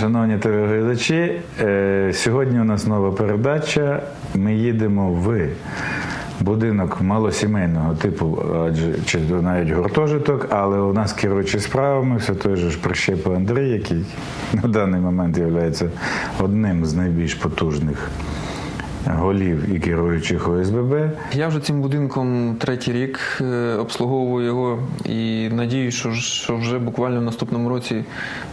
Шановні телеглядачі. Е, Сьогодні у нас нова передача. Ми їдемо в будинок малосімейного типу, адже чи навіть гуртожиток, але у нас керуючи справами все той же ж Прищепа Андрій, який на даний момент є одним з найбільш потужних голів і керуючих ОСББ. Я вже цим будинком третій рік е, обслуговую його і надію, що, вже буквально в наступному році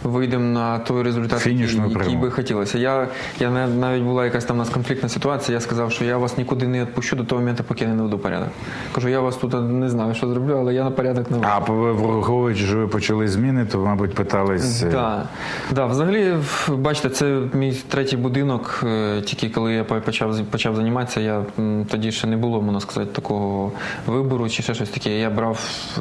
вийдемо на той результат, Фінішну який, який би хотілося. Я, я на- навіть була якась там у нас конфліктна ситуація. Я сказав, що я вас нікуди не відпущу до того моменту, поки я не наведу порядок. Кажу, я вас тут не знаю, що зроблю, але я на порядок наведу. А враховуючи, що ви почали зміни, то, мабуть, питались. е, Да. Да, взагалі, бачите, це мій третій будинок. Е, Тільки коли я почав почав займатися, я тоді ще не було, можна сказати, такого вибору чи ще щось таке. Я брав е,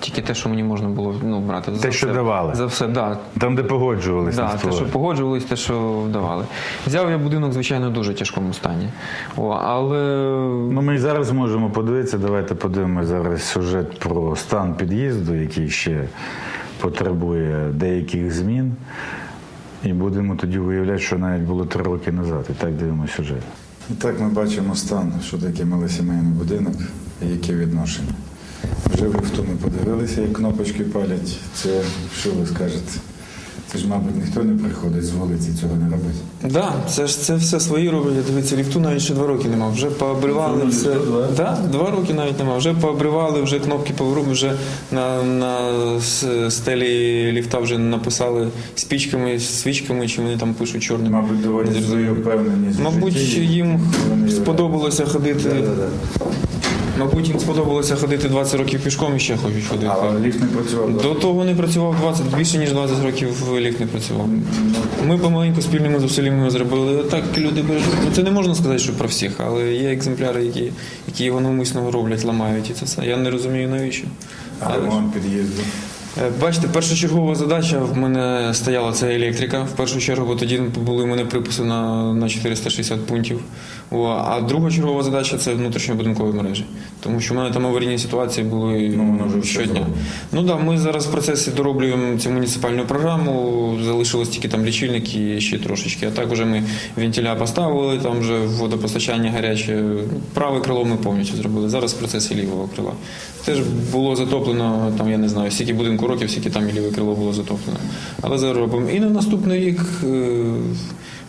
тільки те, що мені можна було ну, брати. За Те, що все. давали. За все, да. Там, де погоджувалися. Да, те, що погоджувались, те, що давали. Взяв я будинок, звичайно, в дуже тяжкому стані. О, але Ну, ми і зараз можемо подивитися. Давайте подивимося зараз сюжет про стан під'їзду, який ще потребує деяких змін. І будемо тоді виявляти, що навіть було три роки назад. І так дивимося сюжет. І так ми бачимо стан, що таке малосімейний будинок і яке відношення. Вже ви в тому подивилися, як кнопочки палять. Це що ви скажете? Це ж, мабуть, ніхто не приходить з вулиці цього не робить. Да, це ж це все свої роблять. Дивіться, ліфту навіть ще два роки нема. Вже пообривали все. Да, два роки навіть нема. Вже пообривали, вже кнопки поворот, вже на, на стелі ліфта вже написали спічками, свічками, чи вони там пишуть чорним. Мабуть, доволі свої впевненість. Мабуть, житті. їм сподобалося ходити. Да-да-да. Мабуть, їм сподобалося ходити 20 років пішком і ще хочуть ходити. А ліфт не працював. До того не працював 20, більше ніж 20 років ліфт не працював. Ми помаленьку спільними зусиллями зробили. Так люди бережуть. Ну, Це не можна сказати, що про всіх, але є екземпляри, які, які його навмисно роблять, ламають і це все. Я не розумію навіщо. А ремонт під'їзду. Е, Бачите, першочергова задача в мене стояла це електрика. В першу чергу, бо тоді були в мене приписи на, на 460 пунктів. А друга чергова задача це внутрішньобудинкові мережі. Тому що в мене там аварійні ситуації були Ну, вже щодня. Ну так, да, ми зараз в процесі дороблюємо цю муніципальну програму. Залишилось тільки там лічильник і ще трошечки. А так вже ми вентиля поставили, там вже водопостачання гаряче. Праве крило ми повністю зробили. Зараз в процесі лівого крила. Теж було затоплено, там я не знаю, скільки будинку років, скільки там і ліве крило було затоплено. Але зараз робимо. І на наступний рік е,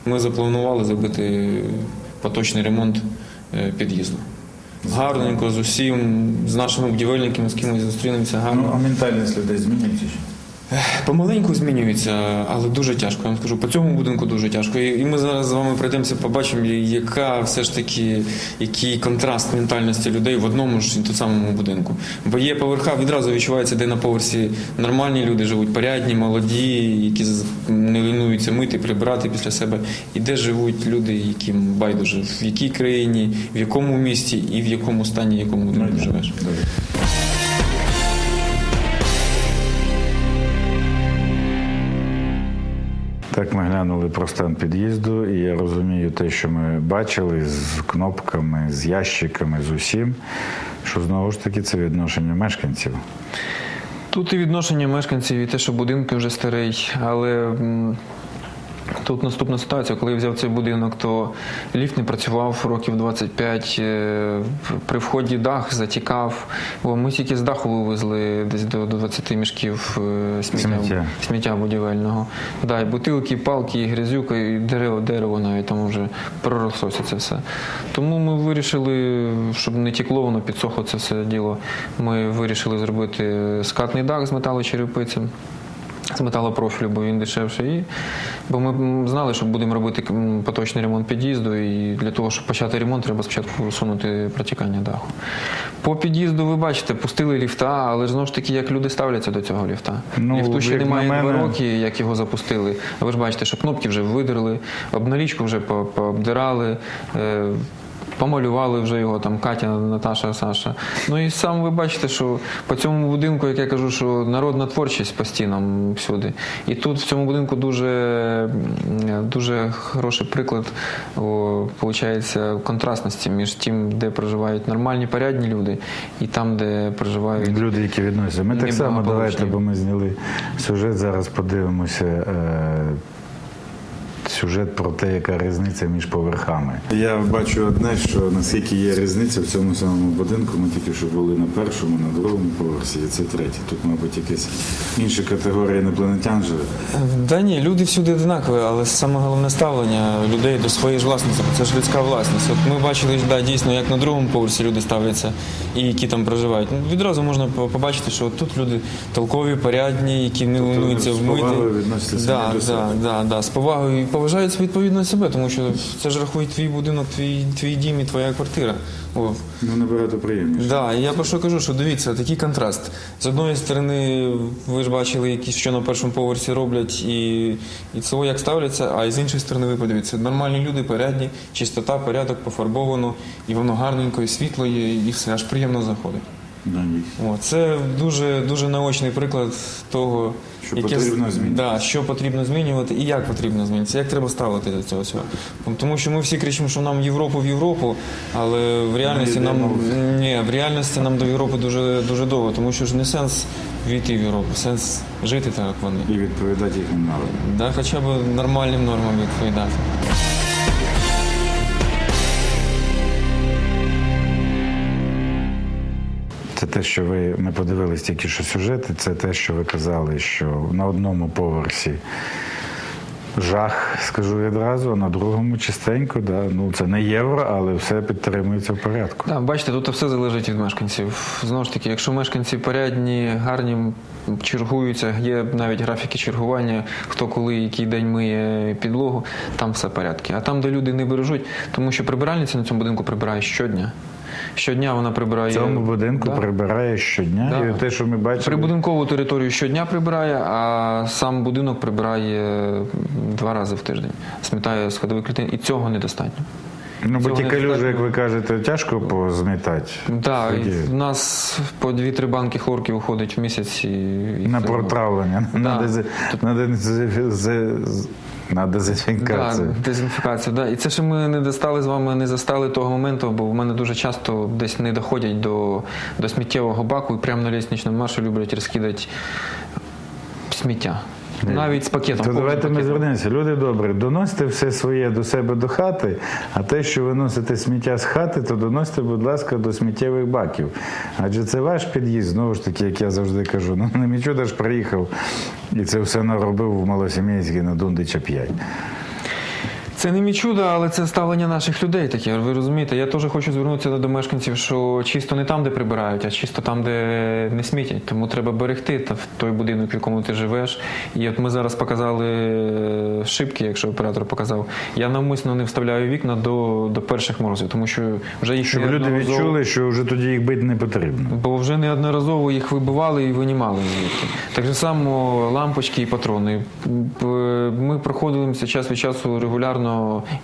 ми запланували зробити поточний ремонт е, під'їзду. Гарненько з усім, з нашими будівельниками, з кимось зустрінемося гарно. Ну, а ментальність людей змінюється? Помаленьку змінюється, але дуже тяжко. Я вам скажу, по цьому будинку дуже тяжко. І ми зараз з вами пройдемося, побачимо, яка все ж таки який контраст ментальності людей в одному ж і тому самому будинку. Бо є поверха, відразу відчувається, де на поверсі нормальні люди живуть, порядні, молоді, які не лінуються мити, прибирати після себе. І де живуть люди, яким байдуже, в якій країні, в якому місті і в якому стані, в якому будинку живеш. Так, ми глянули про стан під'їзду, і я розумію те, що ми бачили з кнопками, з ящиками, з усім, що знову ж таки це відношення мешканців. Тут і відношення мешканців, і те, що будинки вже старий, але. Тут наступна ситуація, коли я взяв цей будинок, то ліфт не працював років 25. е, При вході дах затікав. Бо ми тільки з даху вивезли десь до, до 20 мішків е, сміття, Сміття. сміття будівельного. Да, і бутилки, і палки, і грязюка, і дерево, дерево навіть там вже пророслося це все. Тому ми вирішили, щоб не тікло, воно підсохло це все діло. Ми вирішили зробити скатний дах з металочерепиці. З металопрофілю, бо він дешевший. І, бо ми знали, що будемо робити поточний ремонт під'їзду, і для того, щоб почати ремонт, треба спочатку усунути протікання даху. По під'їзду ви бачите, пустили ліфта, але знову ж таки, як люди ставляться до цього ліфта. Ну, Ліфту ще немає мене- два роки, як його запустили. А ви ж бачите, що кнопки вже видерли, обналічку вже пообдирали. Е, помалювали вже його там Катя, Наташа, Саша. Ну і сам ви бачите, що по цьому будинку, як я кажу, що народна творчість по стінам всюди. І тут в цьому будинку дуже, дуже хороший приклад о, получається контрастності між тим, де проживають нормальні порядні люди, і там, де проживають Люди, які відносяться. Ми так само давайте, бо ми зняли сюжет. Зараз подивимося. Сюжет про те, яка різниця між поверхами. Я бачу одне, що наскільки є різниця в цьому самому будинку. Ми тільки що були на першому, на другому поверсі, і це третій. Тут, мабуть, якась інша категорія інопланетян живе. Да ні, люди всюди одинакові, але саме головне ставлення людей до своєї ж власності. Це ж людська власність. От ми бачили, да, дійсно, як на другому поверсі люди ставляться і які там проживають. Ну, відразу можна побачити, що от тут люди толкові, порядні, які не линуються з вмити. повагою відносяться да, до да, себе. да, да, з повагою поважають відповідно себе, тому що це ж рахує твій будинок, твій, твій дім і твоя квартира. О. Ну, набагато приємніше. Да, і я про що кажу, що дивіться, такий контраст. З одної сторони, ви ж бачили, які що на першому поверсі роблять і, і це як ставляться, а з іншої сторони, ви подивіться, нормальні люди, порядні, чистота, порядок, пофарбовано, і воно гарненько, і світло є, і все аж приємно заходить. О, це дуже дуже наочний приклад того, Що потрібно змінювати. Да, що потрібно змінювати і як потрібно змінитися, як треба ставити до цього всього. Тому що ми всі кричимо, що нам Європу в Європу, але в реальності нам в- ні, в реальності нам до Європи дуже дуже довго, тому що ж не сенс війти в Європу, сенс жити так, як вони. І відповідати їхнім народам. Да, хоча б нормальним нормам відповідати. Те, що ви ми подивились тільки що сюжети. Це те, що ви казали, що на одному поверсі жах, скажу відразу, а на другому чистенько. Да. Ну це не євро, але все підтримується в порядку. Так, бачите, тут все залежить від мешканців. Знову ж таки, якщо мешканці порядні, гарні, чергуються, є навіть графіки чергування, хто коли який день миє підлогу, там все порядки. А там, де люди не бережуть, тому що прибиральниця на цьому будинку прибирає щодня. Щодня вона прибирає В цьому будинку Да. прибирає щодня. Да. І те, що ми бачимо, Прибудинкову територію щодня прибирає, а сам будинок прибирає два рази в тиждень. Смітає сходовий клітин, і цього недостатньо. ну бо ті калюжі, як ви кажете, тяжко позмітати. Так, в нас по 2-3 банки хлорки виходить в місяць і, і на протравлення, на, Да. дези- на, дезінфікацію. Да, дезінфікацію. Да. І це ще ми не достали з вами, не застали того моменту, бо в мене дуже часто десь не доходять до, до сміттєвого баку і прямо на лісничному маршу люблять розкидати сміття. Навіть з пакетом. То давайте ми звернемося. Люди добрі, доносите все своє до себе до хати, а те, що ви носите сміття з хати, то доносите, будь ласка, до сміттєвих баків. Адже це ваш під'їзд, знову ж таки, як я завжди кажу. Ну не Мічуда ж приїхав і це все наробив в Малосім'янській на Дундича 5. Це не мій чудо, але це ставлення наших людей таке. Ви розумієте? Я теж хочу звернутися до мешканців, що чисто не там, де прибирають, а чисто там, де не смітять. Тому треба берегти та в той будинок, в якому ти живеш. І от ми зараз показали е, шибки, якщо оператор показав. Я навмисно не вставляю вікна до, до перших морозів, тому що вже їх Щоб люди відчули, що вже тоді їх бити не потрібно. Бо вже неодноразово їх вибивали і винімали звідти. Так же само лампочки і патрони. Ми проходимося час від часу регулярно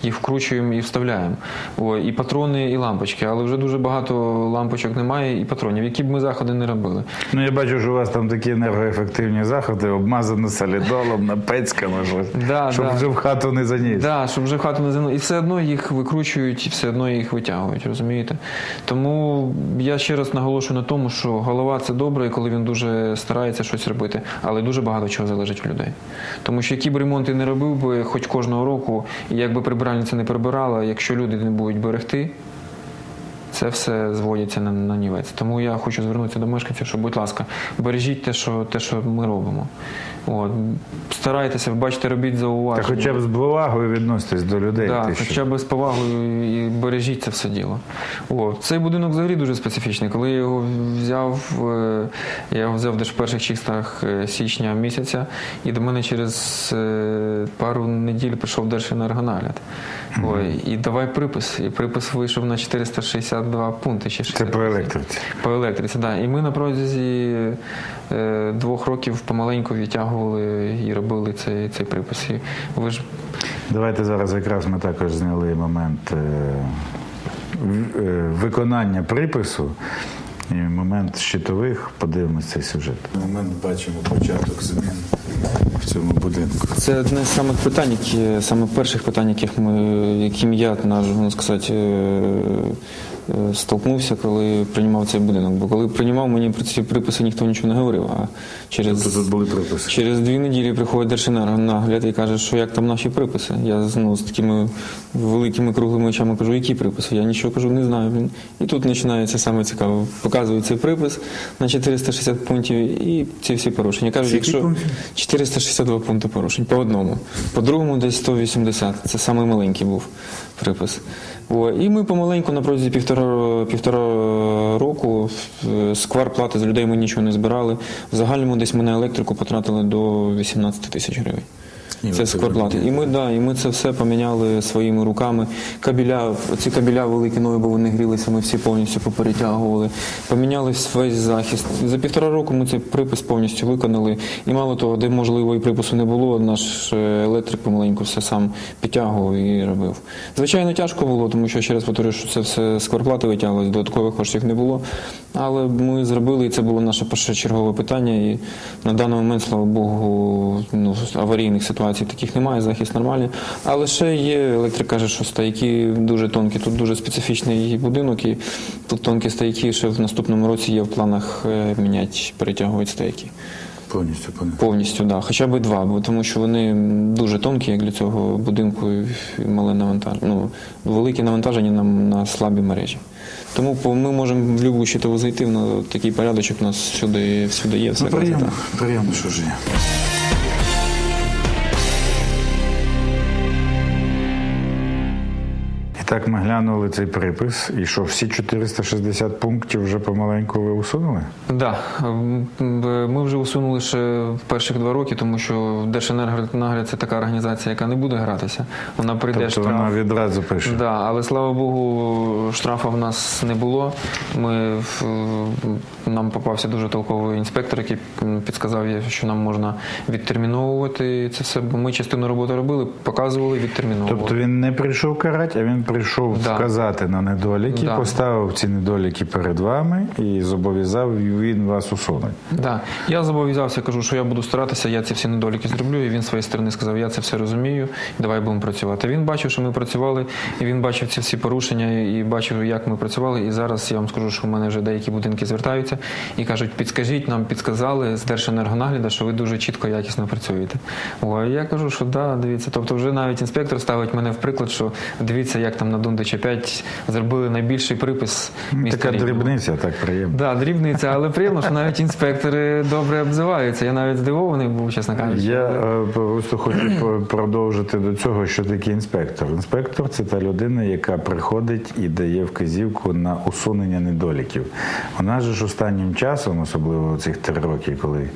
їх вкручуємо і вставляємо. О, і патрони, і лампочки. Але вже дуже багато лампочок немає і патронів, які б ми заходи не робили. Ну я бачу, що у вас там такі енергоефективні заходи, обмазано солідолом, напецьками, щось, Да, щоб да. вже в хату не заніс. Да, щоб вже в хату не заносили. І все одно їх викручують, і все одно їх витягують, розумієте? Тому я ще раз наголошую на тому, що голова це добре, коли він дуже старається щось робити, але дуже багато чого залежить від людей. Тому що які б ремонти не робив би хоч кожного року, якби прибиральниця не прибирала, якщо люди не будуть берегти, це все зводиться на, на нівець. Тому я хочу звернутися до мешканців, що, будь ласка, бережіть те, що, те, що ми робимо. От. Старайтеся, бачите, робіть Та зауваження. хоча б з повагою відноситесь до людей. Да, ти що. хоча б з повагою і бережіть це все діло. О, цей будинок взагалі дуже специфічний. Коли я його взяв, е, я його взяв десь в перших чистах е, січня місяця, і до мене через е, пару неділь прийшов Держенергонагляд. Ой, і давай припис. І припис вийшов на 462 пункти. Чи Це по електриці. По електриці, так. Да. І ми на протязі е, двох років помаленьку відтягували і робили цей, цей припис. І ви ж Давайте зараз якраз ми також зняли момент е, е, виконання припису і момент щитових, подивимось цей сюжет. Момент бачимо початок змін в цьому будинку. Це одне з самих питань, які саме перших питань, яких ми, яким я можна сказати, е, столкнувся, коли приймав цей будинок. Бо коли приймав, мені про ці приписи ніхто нічого не говорив. А через Тобто тут були приписи. Через дві неділі приходить Держенергонагляд і каже, що як там наші приписи. Я ну, з такими великими круглими очами кажу, які приписи? Я нічого кажу, не знаю. Блін. І тут починається саме цікаво. Показують цей припис на 460 пунктів і ці всі порушення. Кажуть, якщо 462 пункти порушень по одному, по другому десь 180. Це самий маленький був припис. І ми помаленьку на протязі півтора, півтора року сквар плати з людей ми нічого не збирали. В загальному десь ми на електрику потратили до 18 тисяч гривень. Це це. І ми, да, і ми це все поміняли своїми руками. Кабеля, ці кабеля великі нові, бо вони грілися, ми всі повністю поперетягували. Поміняли весь захист. За півтора року ми цей припис повністю виконали. І мало того, де можливо і припису не було, наш е, електрик помаленьку все сам підтягував і робив. Звичайно, тяжко було, тому що ще раз повторюю, що це все з кварплати додаткових коштів не було. Але ми зробили, і це було наше першочергове питання. І на даний момент, слава Богу, ну, аварійних ситуацій таких немає, захист нормальний. Але ще є, електрик каже, що стояки дуже тонкі. Тут дуже специфічний будинок, і тут тонкі стояки ще в наступному році є в планах е, міняти, перетягувати стояки. Повністю повністю. Повністю, да. хоча б два, бо тому що вони дуже тонкі, як для цього будинку, і мале навантаження. Ну, велике навантаження на, на слабі мережі. Тому ми можемо в будь-яку щитову зайти, на такий порядочок у нас всюди, всюди є, все Ну, приємно, приємно, що ж є. Так ми глянули цей припис, і що всі 460 пунктів вже помаленьку ви усунули? Да, м, м, ми вже усунули ще в перших два роки, тому що Держенергонагляд це така організація, яка не буде гратися. Вона прийде Тобто штраф. вона відразу пише. Да, але слава Богу, штрафа в нас не було. Ми нам попався дуже толковий інспектор, який підказав, що нам можна відтерміновувати це все. Бо ми частину роботи робили, показували, відтерміновували. Тобто він не прийшов карати, а він прийшов Да. вказати на недоліки, Да. поставив ці недоліки перед вами і зобов'язав він вас усунути. Да. Я зобов'язався, кажу, що я буду старатися, я ці всі недоліки зроблю. І він з своєї сторони сказав, я це все розумію, давай будемо працювати. Він бачив, що ми працювали, і він бачив ці всі порушення, і бачив, як ми працювали. І зараз я вам скажу, що в мене вже деякі будинки звертаються і кажуть, підскажіть, нам підказали з Держенергонагляду, що ви дуже чітко, якісно працюєте. О, я кажу, що да, дивіться. Тобто, вже навіть інспектор ставить мене в приклад, що дивіться, як там на Дундича 5 зробили найбільший припис міста Така Рівного. дрібниця, так приємно. Да, дрібниця, але приємно, що навіть інспектори добре обзиваються. Я навіть здивований був, чесно кажучи. Я е, просто хочу продовжити до цього, що таке інспектор. Інспектор це та людина, яка приходить і дає вказівку на усунення недоліків. Же ж останнім часом, особливо цих три роки, коли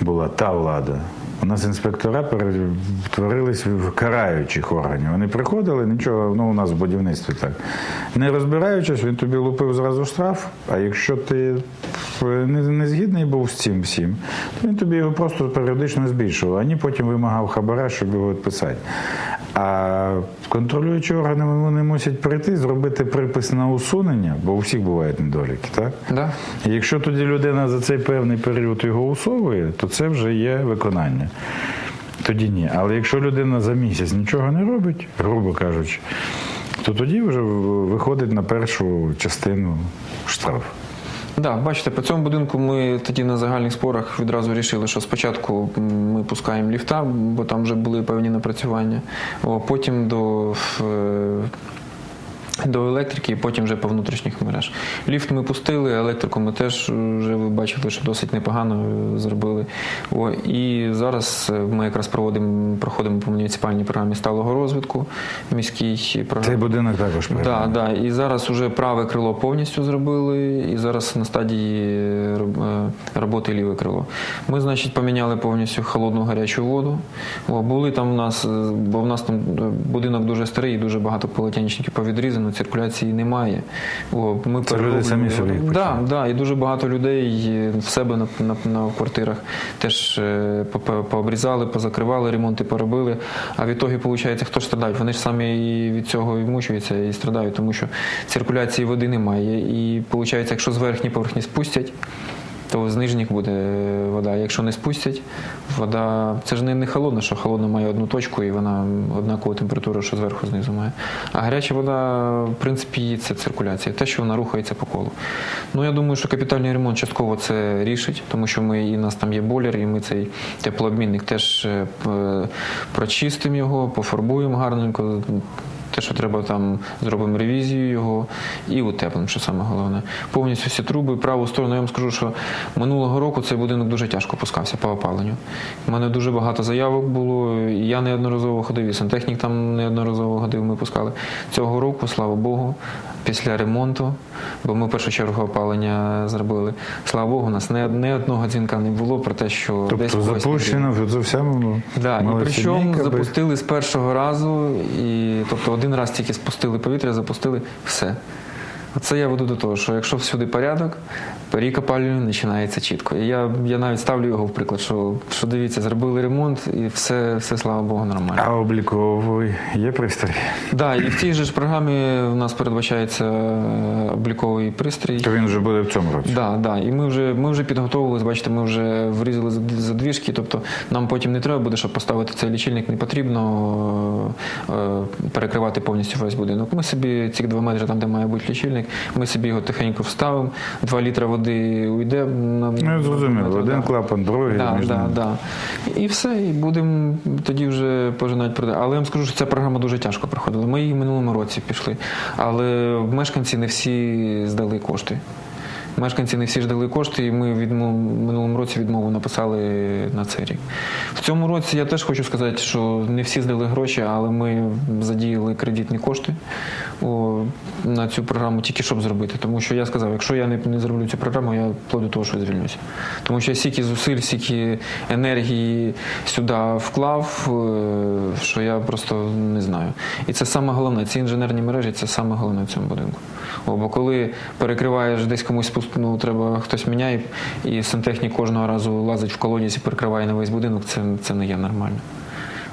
була та влада. У нас інспектора перетворились в караючих органів. Вони приходили, нічого, ну у нас в будівництві так. Не розбираючись, він тобі лупив зразу штраф. А якщо ти не, не згідний був з цим всім, то він тобі його просто періодично збільшував. Ані потім вимагав хабара, щоб його відписати. А контролюючі органи вони мусять прийти, зробити припис на усунення, бо у всіх бувають недоліки, так? Да? І якщо тоді людина за цей певний період його усовує, то це вже є виконання. Тоді ні. Але якщо людина за місяць нічого не робить, грубо кажучи, то тоді вже виходить на першу частину штраф. Да, бачите, по цьому будинку ми тоді на загальних спорах відразу вирішили, що спочатку ми пускаємо ліфта, бо там вже були певні напрацювання. О, потім до. Е, До електрики, і потім вже по внутрішніх мереж. Ліфт ми пустили, електрику ми теж вже ви бачили, що досить непогано е, зробили. О, і зараз е, ми якраз проводимо, проходимо по муніципальній програмі сталого розвитку міській програмі. Цей будинок також Так, приймає. да, і зараз вже праве крило повністю зробили, і зараз на стадії е, роботи ліве крило. Ми, значить, поміняли повністю холодну гарячу воду. О, були там в нас, е, бо в нас там е, будинок дуже старий, і дуже багато полотенчиків повідрізано. Ну, циркуляції немає. О, ми Це люди самі собі їх да, да, і дуже багато людей в себе на, на, на квартирах теж е, по- по- пообрізали, позакривали, ремонти поробили. А в ітогі, виходить, хто ж страдає? Вони ж самі і від цього і мучуються і страдають, тому що циркуляції води немає. І виходить, якщо з верхні поверхні спустять, то з нижніх буде вода. Якщо не спустять, вода це ж не, не холодна, що холодна має одну точку і вона однакову температуру, що зверху знизу має. А гаряча вода, в принципі, це циркуляція, те, що вона рухається по колу. Ну я думаю, що капітальний ремонт частково це рішить, тому що ми і у нас там є бойлер, і ми цей теплообмінник теж е, прочистимо його, пофарбуємо гарненько. Те, що треба там зробимо ревізію його і утеплимо, що саме головне. Повністю всі труби, праву сторону. Я вам скажу, що минулого року цей будинок дуже тяжко пускався по опаленню. У мене дуже багато заявок було. Я неодноразово ходив, і сантехнік там неодноразово ходив, ми пускали. Цього року, слава Богу, після ремонту, бо ми в першу чергу опалення зробили. Слава Богу, у нас не, не одного дзвінка не було про те, що десь Тобто когось запущено все ну, Да, і причому запустили з першого разу, і тобто один раз тільки спустили повітря, запустили все. Це я веду до того, що якщо всюди порядок, рік опалювання починається чітко. І я, я навіть ставлю його в приклад, що, що дивіться, зробили ремонт і все, все слава Богу, нормально. А обліковий є пристрій? Да, і в тій же ж програмі у нас передбачається е, обліковий пристрій. То він вже буде в цьому році. Да, да. І ми вже, ми вже підготовились, бачите, ми вже врізали задвіжки, тобто нам потім не треба буде, щоб поставити цей лічильник, не потрібно е, е, перекривати повністю весь будинок. Ми собі ці два метри, там, де має бути лічильник, ми собі його тихенько вставимо, два літра води уйде. На, Ну, метр, Один да. клапан, другий. Да, між да, ними. да. І все, і будемо тоді вже пожинати продати. Але я вам скажу, що ця програма дуже тяжко проходила. Ми її в минулому році пішли. Але мешканці не всі здали кошти. Мешканці не всі ж дали кошти, і ми в минулому році відмову написали на цей рік. В цьому році я теж хочу сказати, що не всі здали гроші, але ми задіяли кредитні кошти о, на цю програму тільки щоб зробити. Тому що я сказав, якщо я не, не зроблю цю програму, я вплоть до того, що звільнюся. Тому що я стільки зусиль, стільки енергії сюди вклав, е, що я просто не знаю. І це саме головне. Ці інженерні мережі це саме головне в цьому будинку. О, бо коли перекриваєш десь комусь ну треба хтось міняє, і сантехнік кожного разу лазить в колодязь і перекриває на весь будинок, це, це не є нормально.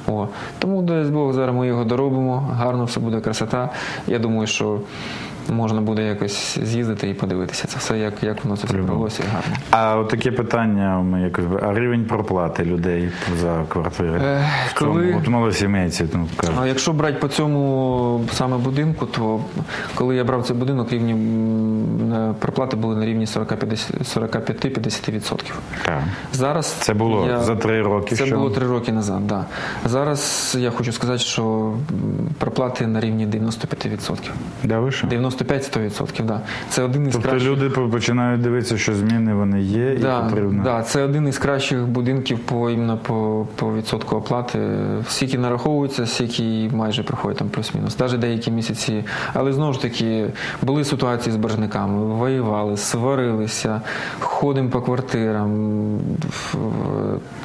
О, тому дасть Бог, зараз ми його доробимо, гарно все буде красота. Я думаю, що можна буде якось з'їздити і подивитися це все, як, як воно це все провелося і гарно. А от таке питання, ми якось а рівень проплати людей за квартири? Е, коли- От малосімейці, ну кажуть. А якщо брати по цьому саме будинку, то коли я брав цей будинок, рівні проплати були на рівні 45-50%. Так. Зараз Це було я- за три роки. Це що? було три роки назад. Да. Зараз я хочу сказати, що проплати на рівні 95%. Да, вище? 95-100%, да. Це один із Тобто кращих. люди починають дивитися, що зміни вони є, і Да, потрібно. да, це один із кращих будинків по іменно по, по відсотку оплати. Скільки нараховується, скільки майже проходить там плюс-мінус. Навіть деякі місяці. Але знову ж таки були ситуації з боржниками, воювали, сварилися, ходимо по квартирам.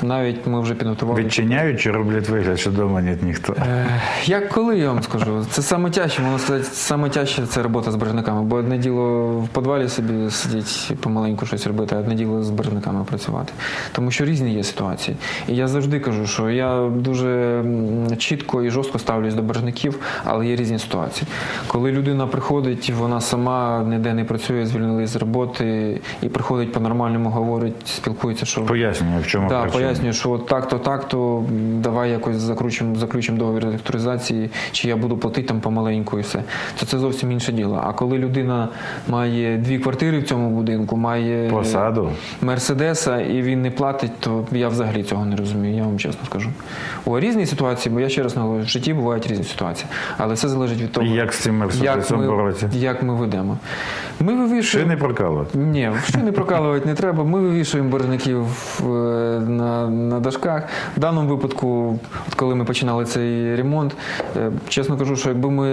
Навіть ми вже підготували. Відчиняють чи роблять вигляд, що вдома нет ніхто. Е, Як коли я вам скажу? Це саме тяжче, можна сказати, саме тяжче це робота з боржниками. Бо одне діло в підвалі собі сидіть помаленьку щось робити, а одне діло з боржниками працювати. Тому що різні є ситуації. І я завжди кажу, що я дуже чітко і жорстко ставлюсь до боржників, але є різні ситуації. Коли людина приходить, вона сама ніде не працює, звільнилась з роботи і приходить по-нормальному, говорить, спілкується, що Пояснює, в чому так, причина. пояснюю, що от так-то, так-то, давай якось заключимо, заключимо договір електроізації, чи я буду платити там помаленьку і все. То це зовсім інше діло. А коли людина має дві квартири в цьому будинку, має Посаду. Мерседеса і він не платить, то я взагалі цього не розумію, я вам чесно скажу. О, різні ситуації, бо я ще раз наголошую, в житті бувають різні ситуації. Але все залежить від того, І як з цим як мерседесом ми, боротися? як ми ведемо. Ми вивішуємо. не прокалувати? Ні, шини прокалувати не треба. Ми вивішуємо боржників е, на, на дашках. В даному випадку, от коли ми починали цей ремонт, е, чесно кажу, що якби ми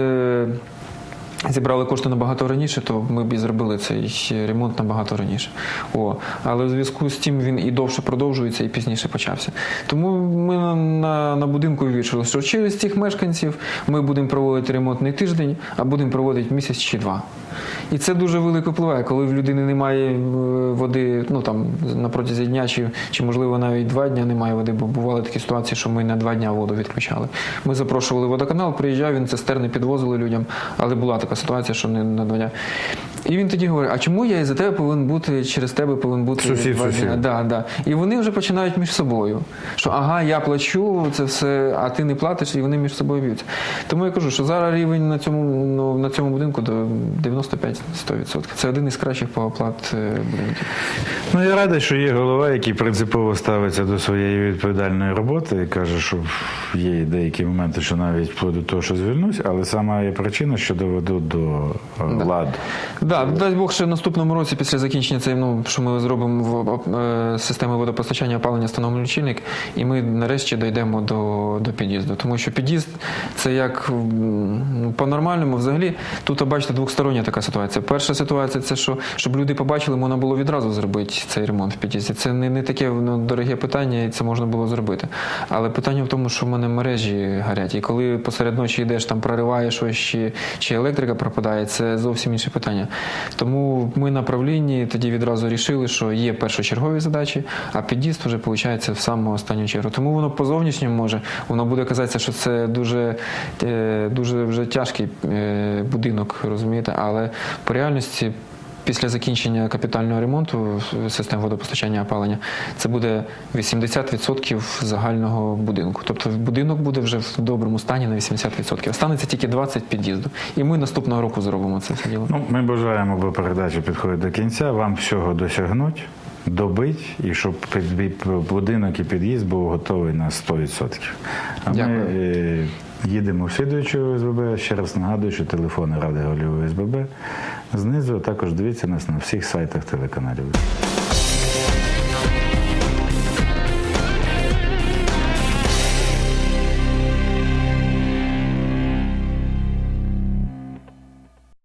зібрали кошти набагато раніше, то ми б і зробили цей ремонт набагато раніше. О, але в зв'язку з тим він і довше продовжується, і пізніше почався. Тому ми на, на, на будинку вирішили, що через цих мешканців ми будемо проводити ремонт не тиждень, а будемо проводити місяць чи два. І це дуже велико впливає, коли в людини немає е, води, ну там на протязі дня, чи, чи можливо навіть два дня немає води, бо бували такі ситуації, що ми на два дня воду відключали. Ми запрошували водоканал, приїжджав, він цистерни підвозили людям, але була така ситуація, що не на два дня. І він тоді говорить: а чому я із-за тебе повинен бути, через тебе повинен бути Сусід, сусід. Да, да. І вони вже починають між собою. Що ага, я плачу, це все, а ти не платиш, і вони між собою б'ються. Тому я кажу, що зараз рівень на цьому, ну, на цьому будинку до 95-100%. Це один із кращих по оплат е, будинків. Ну, я радий, що є голова, який принципово ставиться до своєї відповідальної роботи і каже, що є деякі моменти, що навіть вплоть до того, що звільнусь, але саме є причина, що до е, ладу. Да, дай Бог, ще в наступному році, після закінчення цієї, ну, що ми зробимо в е, системи водопостачання опалення встановимо лічильник, і ми нарешті дійдемо до, до під'їзду. Тому що під'їзд це як ну, по-нормальному, взагалі, тут, бачите, двостороння така ситуація. Перша ситуація це що, щоб люди побачили, можна було відразу зробити цей ремонт в під'їзді. Це не, не таке ну, дороге питання, і це можна було зробити. Але питання в тому, що в мене мережі горять. І коли посеред ночі йдеш, там прориваєш щось, чи, чи електрика пропадає, це зовсім інше питання. Тому ми на правлінні тоді відразу рішили, що є першочергові задачі, а під'їзд вже виходить в саму останню чергу. Тому воно по зовнішньому може, воно буде казатися, що це дуже, е, дуже вже тяжкий е, будинок, розумієте, але по реальності. Після закінчення капітального ремонту систем водопостачання опалення це буде 80% загального будинку. Тобто будинок буде вже в доброму стані на 80%. Останеться тільки 20% під'їзду. І ми наступного року зробимо це все діло. Ну, ми бажаємо, бо передача підходить до кінця, вам всього досягнуть, добить, і щоб будинок і під'їзд був готовий на 100%. А Дякую. ми е, їдемо в слідуючу ОСББ. Ще раз нагадую, що телефони Ради голів ОСББ знизу, а також дивіться нас на всіх сайтах телеканалів.